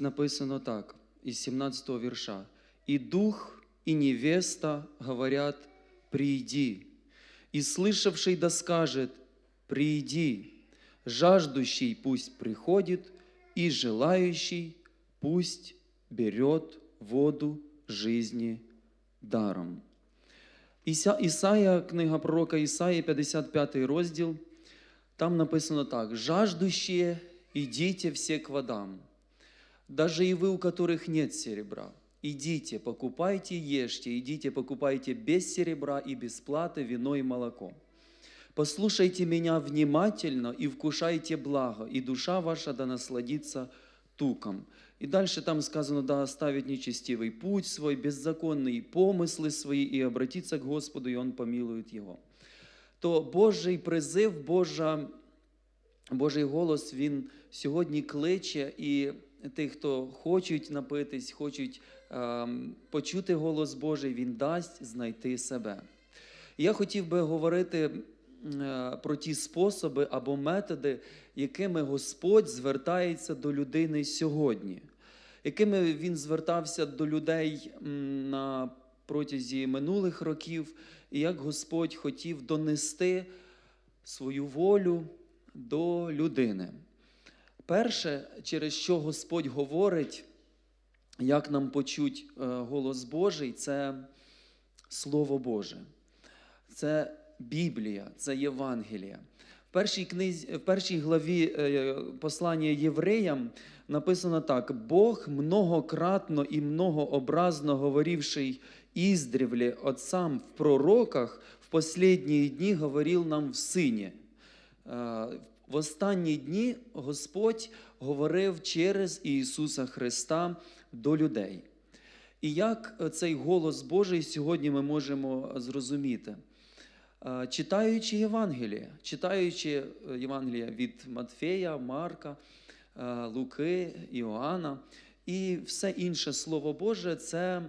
написано так, із 17 вірша. «И дух, и невеста говорят, приди. И слышавший да скажет, приди. Жаждущий пусть приходит, и желающий пусть берет воду жизни даром. Іся, Ісая, книга пророка Ісаї, 55 розділ, там написано так: «Жаждущие, идите все к водам, даже и вы, у которых нет серебра, идите, покупайте, ешьте, идите, покупайте без серебра и без платы вино и молоко. Послушайте меня внимательно и вкушайте благо, и душа ваша да насладится туком. И дальше там сказано, да оставит нечестивый путь свой, беззаконные помыслы свои, и обратиться к Господу, и Он помилует его. То Божий призив, Божа, Божий голос, він сьогодні кличе, і тих, хто хочуть напитись, хочуть ем, почути голос Божий, він дасть знайти себе. Я хотів би говорити е, про ті способи або методи, якими Господь звертається до людини сьогодні, якими він звертався до людей на протязі минулих років, і як Господь хотів донести свою волю до людини. Перше, через що Господь говорить, як нам почуть е, голос Божий, це Слово Боже, це Біблія, це Євангелія. В першій, книзі, в першій главі е, послання євреям написано так: Бог многократно і многообразно говоривший издревле отцам в пророках, в последние дні говорив нам в Сині. Е, В останні дні Господь говорив через Ісуса Христа до людей. І як цей голос Божий сьогодні ми можемо зрозуміти? Е, Читаючи Євангеліє, читаючи е, Євангелія від Матфея, Марка, е, Луки, Іоанна і все інше Слово Боже це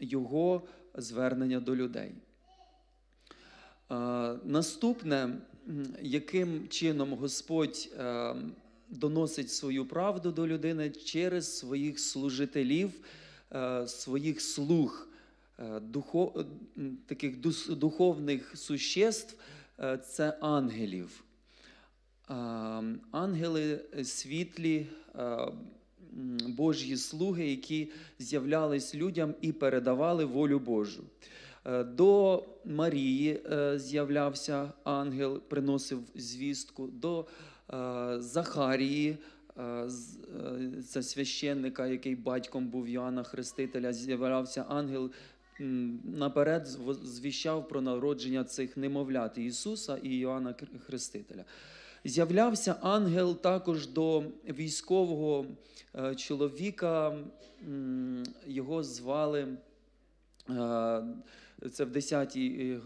Його звернення до людей. Е, Наступне, яким чином Господь е, доносить свою правду до людини через своїх служителів, е, своїх слуг, таких духовних существ, це ангелів. Ангели світлі, Божі слуги, які з'являлись людям і передавали волю Божу. Е, До Марії е, з'являвся ангел, приносив звістку, до е, Захарії, це священника, який батьком був Йоанна Хрестителя, з'являвся ангел. Наперед звіщав про народження цих немовлят Ісуса і Йоанна Хрестителя. З'являвся ангел також до військового чоловіка, його звали. Е, Це в 10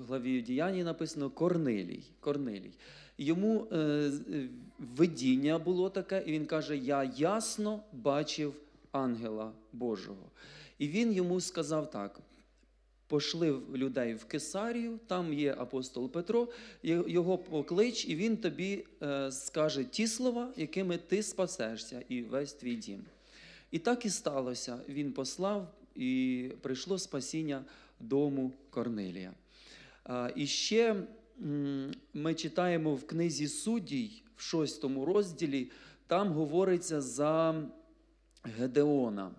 главі діяння написано Корнилій. Корнилій. Йому е, е, видіння було таке, і він каже: Я ясно бачив ангела Божого. І він йому сказав так: пошли людей в Кесарію, там є апостол Петро, його поклич, і він тобі е, скаже ті слова, якими ти спасешся, і весь твій дім. І так і сталося. Він послав, і прийшло спасіння дому Корнилія. І ще ми читаємо в книзі суддій в шостому розділі, там говориться за Гедеона.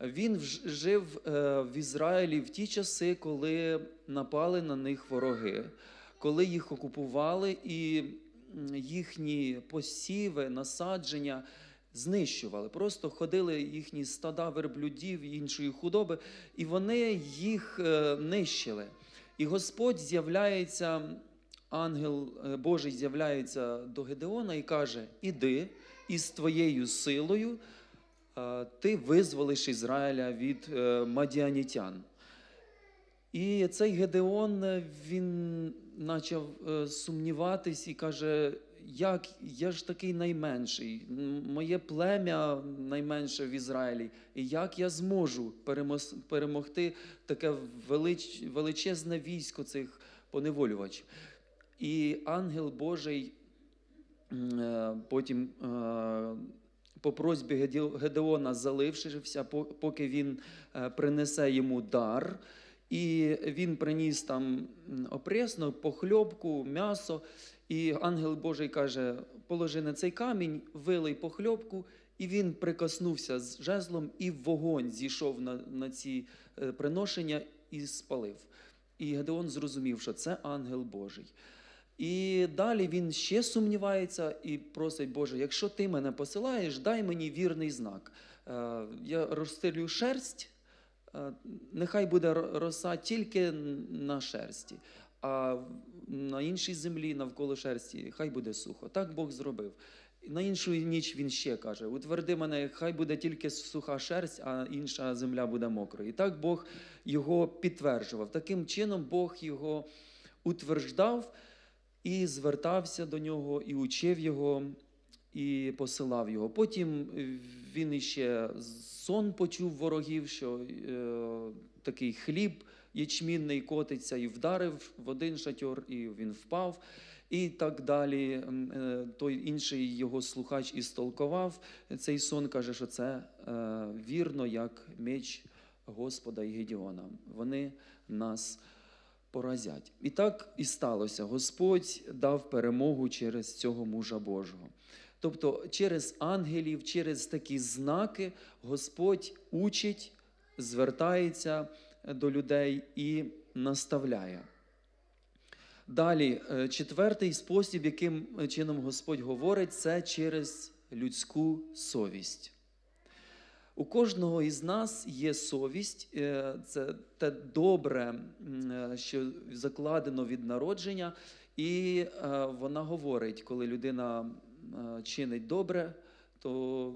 Він жив е, в Ізраїлі в ті часи, коли напали на них вороги, коли їх окупували і їхні посіви, насадження знищували. Просто ходили їхні стада верблюдів і іншої худоби, і вони їх е, нищили. І Господь з'являється, ангел е, Божий з'являється до Гедеона і каже: Іди із твоєю силою е, ти визволиш Ізраїля від мадіанітян. І цей Гедеон він почав сумніватись і каже: як я ж такий найменший, моє плем'я найменше в Ізраїлі, і як я зможу перемогти таке велич, величезне військо цих поневолювачів? І ангел Божий е, потім е, по просьбі Гедеона залишився, поки він е, принесе йому дар. І він приніс там опресно, похльобку, м'ясо. І ангел Божий каже: положи на цей камінь, вилий похльобку, і він прикоснувся з жезлом, і вогонь зійшов на, на ці е, приношення і спалив. І Гедеон зрозумів, що це ангел Божий. І далі він ще сумнівається і просить, Боже, якщо ти мене посилаєш, дай мені вірний знак. Е, Я розстелю шерсть, е, нехай буде роса тільки на шерсті, а на іншій землі навколо шерсті хай буде сухо. Так Бог зробив. На іншу ніч він ще каже: утверди мене, хай буде тільки суха шерсть, а інша земля буде мокрою. І так Бог його підтверджував. Таким чином Бог його утверждав і звертався до нього, і учив його, і посилав його. Потім він іще сон почув ворогів, що е, такий хліб ячмінний котиться, і вдарив в один шатьор, і він впав. І так далі. Е, Той інший його слухач істолкував цей сон, каже, що це е, вірно, як меч Господа і Гедіона. Вони нас поразять. І так і сталося. Господь дав перемогу через цього мужа Божого. Тобто, через ангелів, через такі знаки Господь учить, звертається до людей і наставляє. Далі, е, четвертий спосіб, яким чином Господь говорить, це через людську совість. У кожного із нас є совість, е, це те добре, е, що закладено від народження, і вона говорить, коли людина чинить добре, то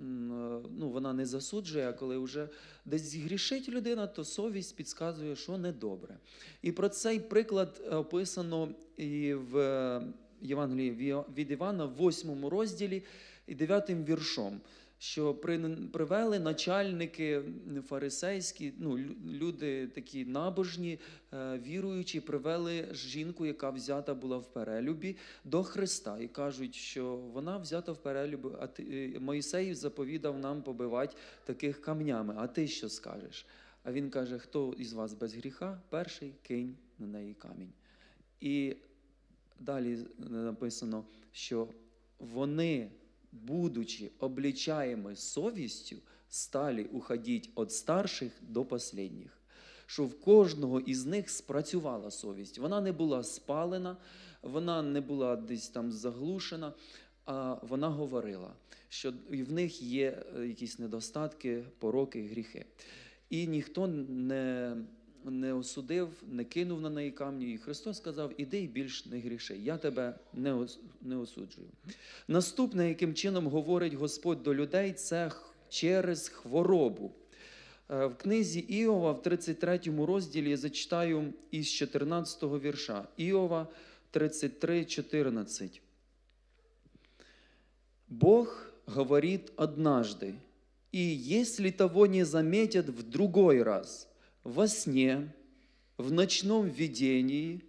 ну, вона не засуджує, а коли вже десь грішить людина, то совість підказує, що недобре. І про цей приклад е, описано і в е, Євангелії від Івана, в 8 розділі і 9 віршом що привели начальники фарисейські, ну, люди такі набожні, е, віруючі, привели жінку, яка взята була в перелюбі, до Христа і кажуть, що вона взята в перелюбі, а ти, е, заповідав нам побивати таких камнями. А ти що скажеш? А він каже: хто із вас без гріха, перший кинь на неї камінь. І далі написано, що вони, будучи обличаемы совістю, стали уходити від старших до последніх. Що в кожного із них спрацювала совість. Вона не була спалена, вона не була десь там заглушена, а вона говорила, що в них є е, якісь недостатки, пороки, гріхи. І ніхто не, не осудив, не кинув на неї камні. І Христос сказав: іди і більш не гріши, я тебе не, ос- не осуджую. Наступне, яким чином говорить Господь до людей, це через хворобу. Е, В книзі Іова, в 33 розділі, я зачитаю із 14 вірша. Іова 33, 14. Бог говорит однажды, и если того не заметят в другой раз, во сне, в ночном видении,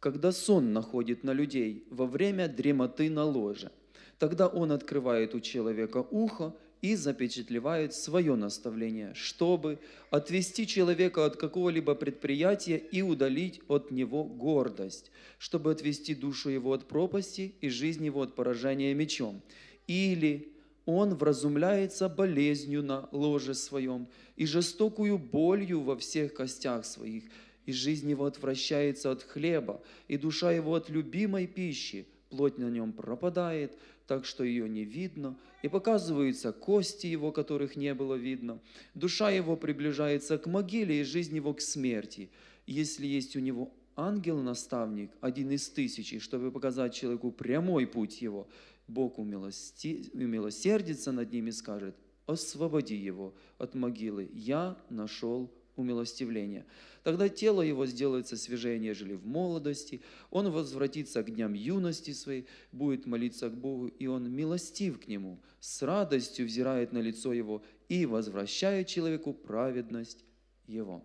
когда сон находит на людей во время дремоты на ложе, тогда он открывает у человека ухо и запечатлевает свое наставление, чтобы отвести человека от какого-либо предприятия и удалить от него гордость, чтобы отвести душу его от пропасти и жизнь его от поражения мечом. Или он вразумляется болезнью на ложе своем и жестокую болью во всех костях своих, и жизнь его отвращается от хлеба, и душа его от любимой пищи, плоть на нем пропадает, так что ее не видно, и показываются кости его, которых не было видно. Душа его приближается к могиле, и жизнь его к смерти. Если есть у него ангел-наставник, один из тысячи, чтобы показать человеку прямой путь его, Бог умилости- умилосердится над ним и скажет, освободи его от могилы, я нашел умилостивление. Тогда тело его сделается свежее, нежели в молодости, он возвратится к дням юности своей, будет молиться к Богу, и он милостив к нему, с радостью взирает на лицо его и возвращает человеку праведность его.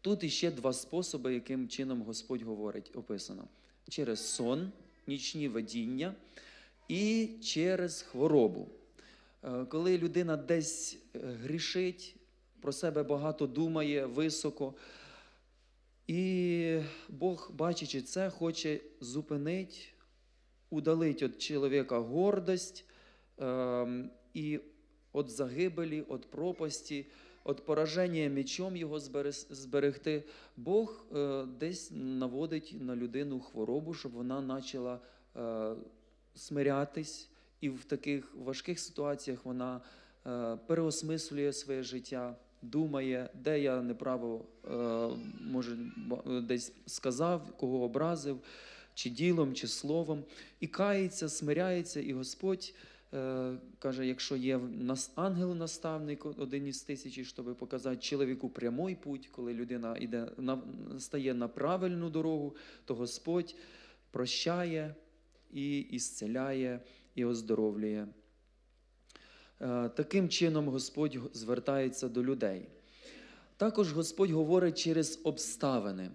Тут іще два способи, яким чином Господь говорить, описано: через сон, нічні видіння і через хворобу. Е, Коли людина десь е, грішить, про себе багато думає, високо, і Бог, бачачи це, хоче зупинити, удалити від чоловіка гордость ем, і від загибелі, від пропасті, від пораження мечом його зберегти. Бог е, десь наводить на людину хворобу, щоб вона почала смирятись, і в таких важких ситуаціях вона е, переосмислює своє життя, думає, де я неправо е, може десь сказав, кого образив, чи ділом, чи словом, і кається, смиряється, і Господь. е, Каже, якщо є ангел-наставник, один із тисячі, щоб показати чоловіку прямий путь, коли людина йде стає на правильну дорогу, то Господь прощає і ісцеляє, і оздоровлює. Е, Таким чином Господь звертається до людей. Також Господь говорить через обставини.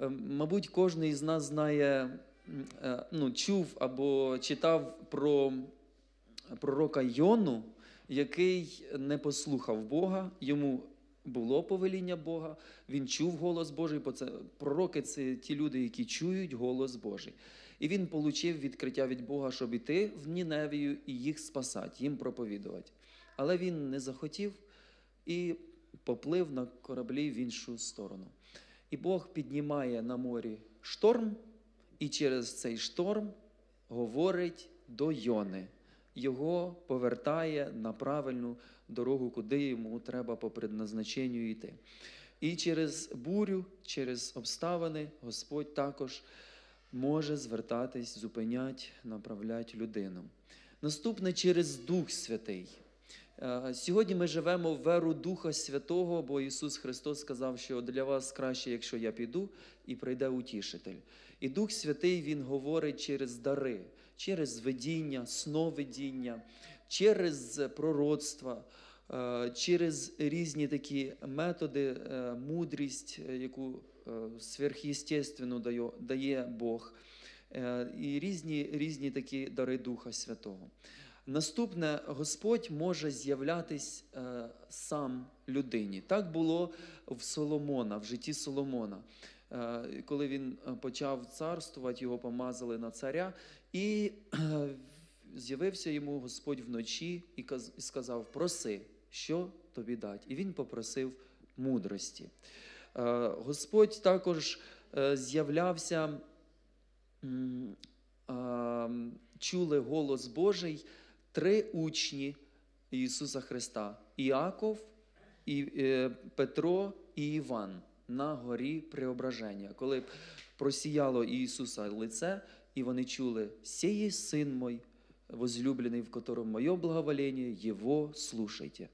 Е, Мабуть, кожен із нас знає, е, ну, чув або читав про пророка Йону, який не послухав Бога, йому було повеління Бога, він чув голос Божий, бо це пророки це ті люди, які чують голос Божий. І він отримав відкриття від Бога, щоб іти в Ніневію і їх спасати, їм проповідувати. Але він не захотів і поплив на кораблі в іншу сторону. І Бог піднімає на морі шторм, і через цей шторм говорить до Йони. Його повертає на правильну дорогу, куди йому треба по предназначенню йти. І через бурю, через обставини Господь також може звертатись, зупиняти, направляти людину. Наступне через Дух Святий. Е, Сьогодні ми живемо в веру Духа Святого, бо Ісус Христос сказав, що для вас краще, якщо я піду, і прийде утішитель. І Дух Святий Він говорить через дари, через видіння, сновидіння, через пророцтва, е, через різні такі методи, е, мудрість, яку сверхъестественну дає, Бог, е, і різні, різні такі дари Духа Святого. Наступне, Господь може з'являтись е, сам людині. Так було в Соломона, в житті Соломона. Е, коли він е, почав царствувати, його помазали на царя, і е, з'явився йому Господь вночі і сказав: Проси, що тобі дать. І він попросив мудрості. Е, Господь також е, з'являвся, чули голос Божий три учні Ісуса Христа: Іаков, е, Петро і Іван на горі Преображення, коли просіяло Ісуса лице, і вони чули: «Сей есть син мой, возлюблений, в котором моє благоволення, Його слушайте.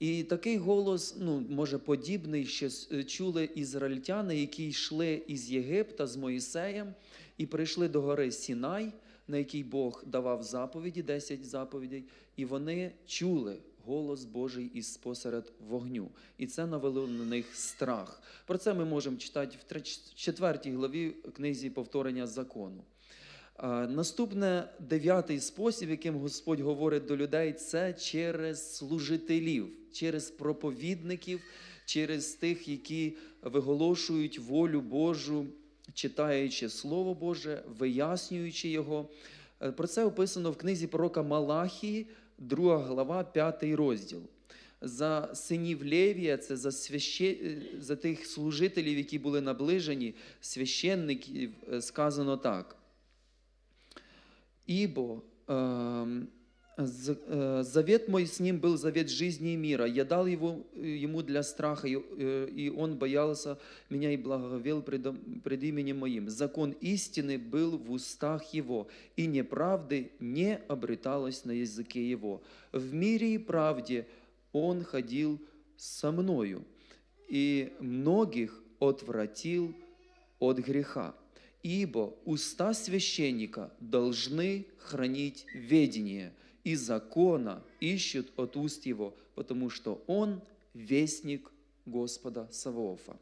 І такий голос, ну, може, подібний, ще е, чули ізраїльтяни, які йшли із Єгипта з Моїсеєм і прийшли до гори Сінай, на якій Бог давав заповіді, 10 заповідей, і вони чули голос Божий із посеред вогню. І це навело на них страх. Про це ми можемо читати в треч- четвертій главі книзі повторення закону. Наступне дев'ятий спосіб, яким Господь говорить до людей, це через служителів, через проповідників, через тих, які виголошують волю Божу, читаючи Слово Боже, вияснюючи його. Е, Про це описано в книзі пророка Малахії, 2 глава, 5 розділ. За синів Левія, це за, свяще... е, за тих служителів, які були наближені, священників, е, сказано так. Ибо эм, э, завет мой с ним был завет жизни и мира. Я дал его, э, ему для страха, э, и он боялся меня и благовел пред, пред именем моим. Закон истины был в устах его, и неправды не обреталось на языке его. В мире и правде он ходил со мною, и многих отвратил от греха. Ибо уста священника должны хранить ведение, и закона ищут от уст его, потому что он вестник Господа Саваофа.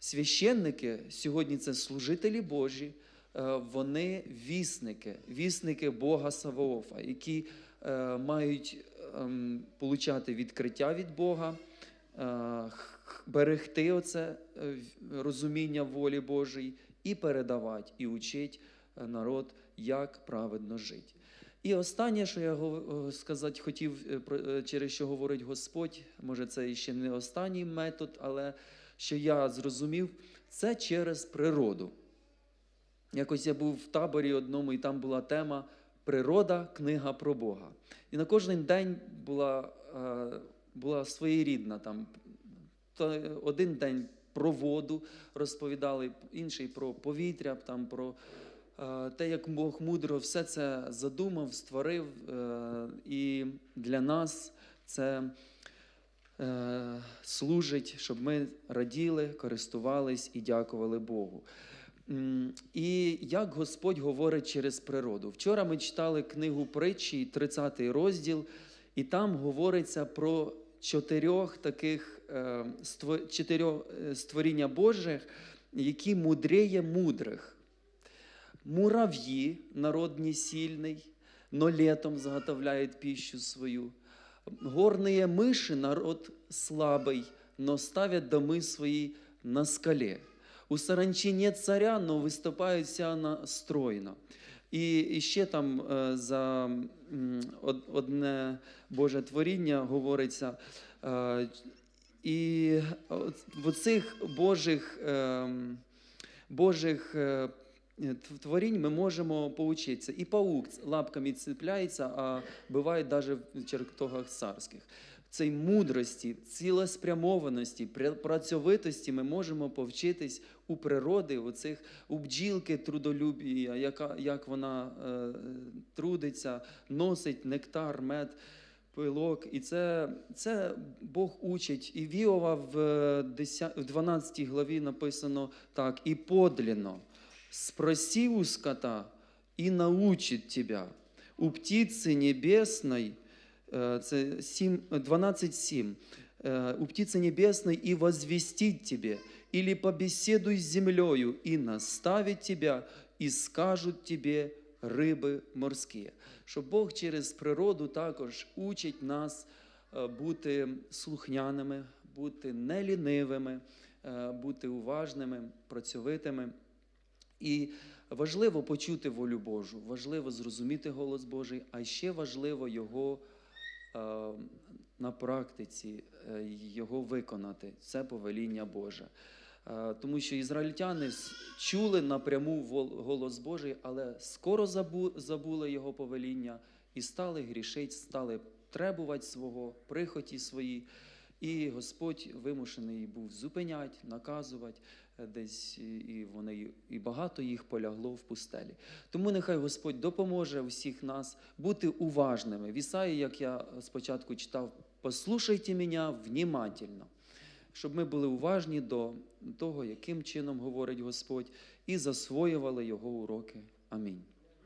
Священники сьогодні це служителі Божі, е, вони вісники, вісники Бога Саваофа, які е, мають ем, получати відкриття від Бога, е, берегти оце розуміння волі Божої і передавати, і учить е, народ, як праведно жити. І останнє, що я е, сказати хотів, е, через що говорить Господь, може, це ще не останній метод, але що я зрозумів, це через природу. Якось я був в таборі одному, і там була тема Природа, книга про Бога. І на кожен день була, була своєрідна там. Один день про воду розповідали, інший про повітря, там, про е, те, як Бог мудро все це задумав, створив. е, І для нас це е, служить, щоб ми раділи, користувались і дякували Богу. І як Господь говорить через природу. Вчора ми читали книгу притчі, 30 розділ, і там говориться про чотирьох таких е, ство- чотирьох е, створіння Божих, які мудріє мудрих. Муравьи, народ не сильный, но летом заготовляет пищу свою. Горные мыши, народ слабый, но ставят домы свои на скале. У саранчі нет царя, но виступає вся вона стройно. І, і ще там е, за м, од- одне Боже творіння говориться. е, І в оцих Божих, ем, Божих е, творінь ми можемо поучитися. І паук лапками цепляється, а буває навіть в чертогах царських. Цій мудрості, цілеспрямованості, працьовитості ми можемо повчитись у природи, у цих у бджілки трудолюбія, яка, як вона е, трудиться, носить нектар, мед, пилок. І це, це Бог учить. І Віова в, е, 10, в 12 главі написано так: і подлинно спроси у скота, і научить тебя. У птиці небесной, е, це 7, 12.7, е, у птицы небесной и возвестить тебе, или побеседуй с землею, и наставить тебя, и скажут тебе риби морські. Що Бог через природу також учить нас е, бути слухняними, бути нелінивими, е, бути уважними, працьовитими. І важливо почути волю Божу, важливо зрозуміти голос Божий, а ще важливо його е, на практиці, е, його виконати. Це повеління Боже. Е, Тому що ізраїльтяни чули напряму голос Божий, але скоро забули його повеління і стали грішити, стали требувати свого, прихоті свої. І Господь вимушений був зупиняти, наказувати е, десь, і- вони і багато їх полягло в пустелі. Тому нехай Господь допоможе всіх нас бути уважними. В як я спочатку читав, послухайте мене внімательно, щоб ми були уважні до того, яким чином говорить Господь, і засвоювали його уроки. Амінь.